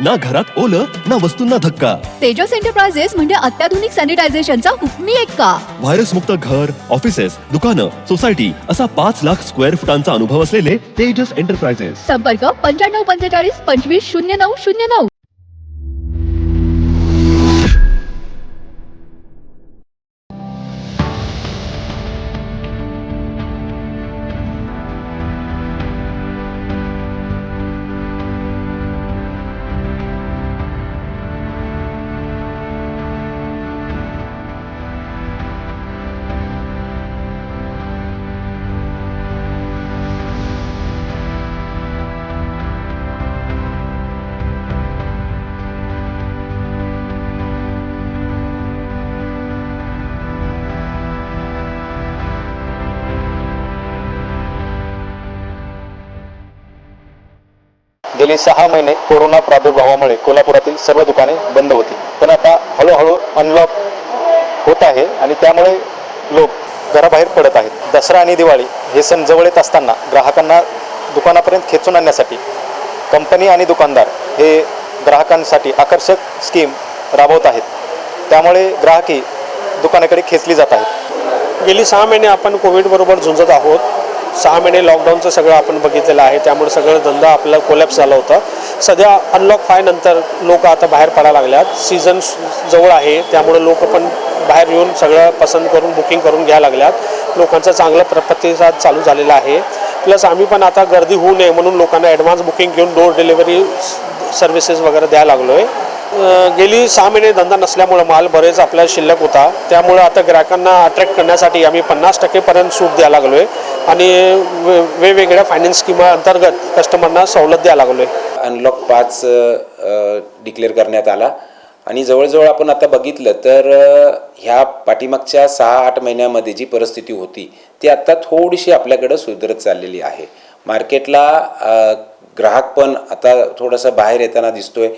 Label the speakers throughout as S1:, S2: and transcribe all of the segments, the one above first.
S1: ना घरात ओलं ना वस्तूंना धक्का.
S2: तेजस एंटरप्राइजेस म्हणजे अत्याधुनिक सॅनिटायझेशनचा हुकमी एक्का.
S1: व्हायरस मुक्त घर ऑफिसेस दुकानं सोसायटी असा पाच लाख स्क्वेअर फुटांचा अनुभव असलेले तेजस एंटरप्राइजेस
S2: संपर्क पंच्याण्णव पंचेचाळीस पंचवीस शून्य नऊ शून्य नऊ.
S3: गेली सहा महिने कोरोना प्रादुर्भावामुळे कोल्हापुरातील सर्व दुकाने बंद होती. पण आता हळूहळू अनलॉक होत आहे आणि त्यामुळे लोक घराबाहेर पडत आहेत. दसरा आणि दिवाळी हे सण जवळ येत असताना ग्राहकांना दुकानापर्यंत खेचून आणण्यासाठी कंपनी आणि दुकानदार हे ग्राहकांसाठी आकर्षक स्कीम राबवत आहेत. त्यामुळे ग्राहकी दुकानाकडे खेचली जात आहेत.
S4: गेली सहा महिने आपण कोविडबरोबर झुंजत आहोत. सहा महिने लॉकडाऊनचं सगळं आपण बघितलेलं आहे. त्यामुळे सगळं धंदा आपला कोलॅप्स झाला होता. सध्या अनलॉक फाय नंतर लोक आता बाहेर पडायला लागल्यात. सीझन जवळ आहे. त्यामुळे लोक पण बाहेर येऊन सगळं पसंत करून बुकिंग करून घ्यायला लागल्यात. लोकांचा चांगला प्र प्रतिसाद चालू झालेला आहे. प्लस आम्ही पण आता गर्दी होऊ नये म्हणून लोकांना ॲडव्हान्स बुकिंग घेऊन डोर डिलिव्हरी सर्व्हिसेस वगैरे द्यायला लागलो आहे गेली सहा महिने धंदा नसल्यामुळं माल बरेच आपल्या शिल्लक होता. त्यामुळं आता ग्राहकांना अट्रॅक्ट करण्यासाठी आम्ही पन्नास टक्केपर्यंत सूट द्यायला लागलो आहे आणि वे वेगवेगळ्या फायनान्स स्कीमा अंतर्गत कस्टमरना सवलत द्यायला लागलो आहे
S5: अनलॉक पाच डिक्लेअर करण्यात आला. आणि जवळजवळ आपण आता बघितलं तर ह्या पाठीमागच्या सहा आठ महिन्यामध्ये जी परिस्थिती होती ती आत्ता थोडीशी आपल्याकडं सुधरत चाललेली आहे. मार्केटला ग्राहक पण आता थोडंसं बाहेर येताना दिसतोय.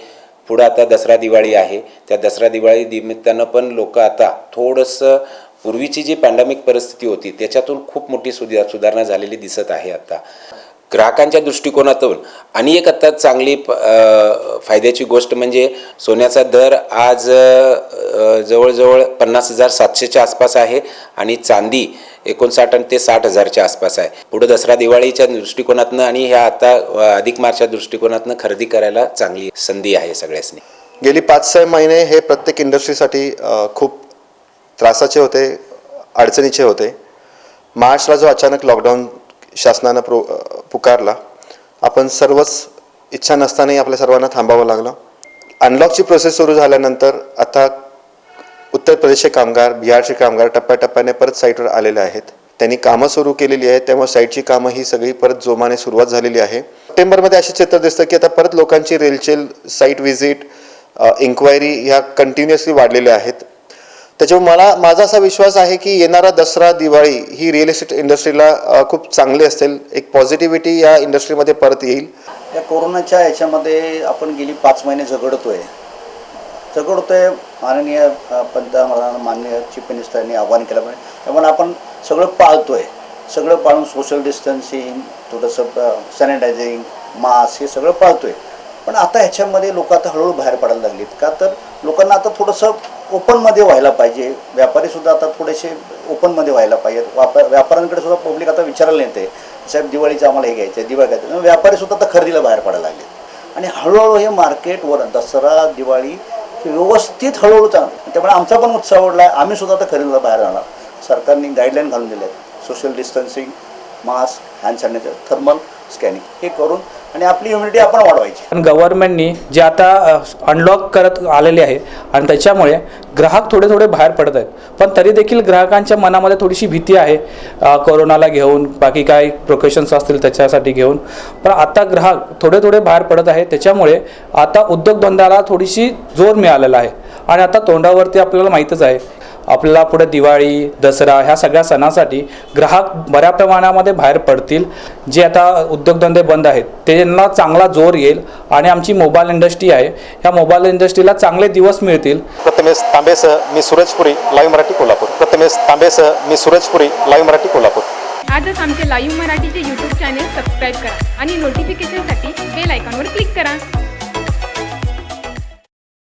S5: पुढं आता दसरा दिवाळी आहे. त्या दसरा दिवाळी निमित्तानं पण लोक आता थोडंसं पूर्वीची जी पॅन्डेमिक परिस्थिती होती त्याच्यातून खूप मोठी सुधार सुधारणा झालेली दिसत आहे आता. ग्राहकांच्या दृष्टिकोनातून आणि एक आता चांगली फायद्याची गोष्ट म्हणजे सोन्याचा दर आज जवळजवळ पन्नास हजार सातशेच्या आसपास आहे आणि चांदी एकोणसाठ आणि ते साठ हजारच्या आसपास आहे. पुढं दसरा दिवाळीच्या दृष्टिकोनातनं आणि ह्या आता अधिक मार्चच्या दृष्टिकोनातनं खरेदी करायला चांगली संधी आहे सगळ्यासनी.
S6: गेली पाच सहा महिने हे प्रत्येक इंडस्ट्रीसाठी खूप त्रासाचे होते अडचणीचे होते. मार्चला जो अचानक लॉकडाऊन शासनानं प्रो पुकारला. आपण सर्वच इच्छा नसतानाही आपल्या सर्वांना थांबावं लागलं. अनलॉकची प्रोसेस सुरू झाल्यानंतर आता उत्तर प्रदेशचे कामगार बिहारचे कामगार टप्प्याटप्प्याने परत साईटवर आलेले आहेत. त्यांनी कामं सुरू केलेली आहेत. त्यामुळे साईटची कामं ही सगळी परत जोमाने सुरुवात झालेली आहे. सप्टेंबरमध्ये असे चित्र दिसतं की आता परत लोकांची रेलचेल साईट व्हिजिट इन्क्वायरी ह्या कंटिन्युअसली वाढलेल्या आहेत. त्याच्यामुळे मला माझा असा विश्वास आहे की येणारा दसरा दिवाळी ही रिअल इस्टेट इंडस्ट्रीला खूप चांगली असेल. एक पॉझिटिव्हिटी या इंडस्ट्रीमध्ये परत येईल.
S7: या कोरोनाच्या याच्यामध्ये आपण गेली पाच महिने झगडतोय. झगडतोय माननीय पंतप्रधान माननीय चीफ मिनिस्टरांनी आव्हान केलं पाहिजे. त्यामुळे आपण सगळं पाळतोय. सगळं पाळून सोशल डिस्टन्सिंग थोडंसं सॅनिटायझिंग मास्क हे सगळं पाळतोय. पण आता ह्याच्यामध्ये लोक आता हळूहळू बाहेर पडायला लागलीत का? तर लोकांना आता थोडंसं ओपनमध्ये व्हायला पाहिजे. व्यापारीसुद्धा आता थोडेसे ओपनमध्ये व्हायला पाहिजेत. व्यापार व्यापाऱ्यांकडे सुद्धा पब्लिक आता विचारायला येते. साहेब दिवाळीचं आम्हाला हे घ्यायचं आहे दिवाळी घ्यायचं व्यापारीसुद्धा आता खरेदीला बाहेर पडायला लागले आणि हळूहळू हे मार्केटवर दसरा दिवाळी व्यवस्थित हळूहळू चालू त्यामुळे आमचा पण उत्साह वाढला आहे आम्ही सुद्धा आता खरेदीला बाहेर जाणार. सरकारने गाईडलाईन घालून दिले आहेत social distancing mask hand sanitiser thermal scanning हे करून आणि आपली इम्युनिटी आपण वाढवायची.
S8: पण गव्हर्नमेंटनी जे आता अनलॉक करत आलेले आहे आणि त्याच्यामुळे ग्राहक थोडे थोडे बाहेर पडत आहेत. पण तरी देखील ग्राहकांच्या मनामध्ये थोडीशी भीती आहे कोरोनाला घेऊन बाकी काही प्रोकेशन्स असतील त्याच्यासाठी घेऊन. पण आता ग्राहक थोडे थोडे बाहेर पडत आहे त्याच्यामुळे आता उद्योगधंद्याला थोडीशी जोर मिळालेला आहे. आणि आता तोंडावरती आपल्याला माहीतच आहे आपल्याला पुढे दिवाळी दसरा ह्या सगळ्या सणासाठी ग्राहक बऱ्या प्रमाणामध्ये बाहेर पडतील. जे आता उद्योगधंदे बंद आहेत त्यांना चांगला जोर येईल आणि आमची मोबाईल इंडस्ट्री आहे ह्या मोबाईल इंडस्ट्रीला चांगले दिवस मिळतील.
S3: प्रथमेश तांबेसह मी सूरजपुरी लाईव्ह मराठी कोल्हापूर. प्रथमेश तांबेसह मी सूरजपुरी लाईव्ह मराठी कोल्हापूर.
S9: आजच आमचे लाईव्ह मराठीचे यूट्यूब चॅनेल सबस्क्राईब करा आणि नोटिफिकेशनसाठी बेल आयकॉनवर क्लिक करा.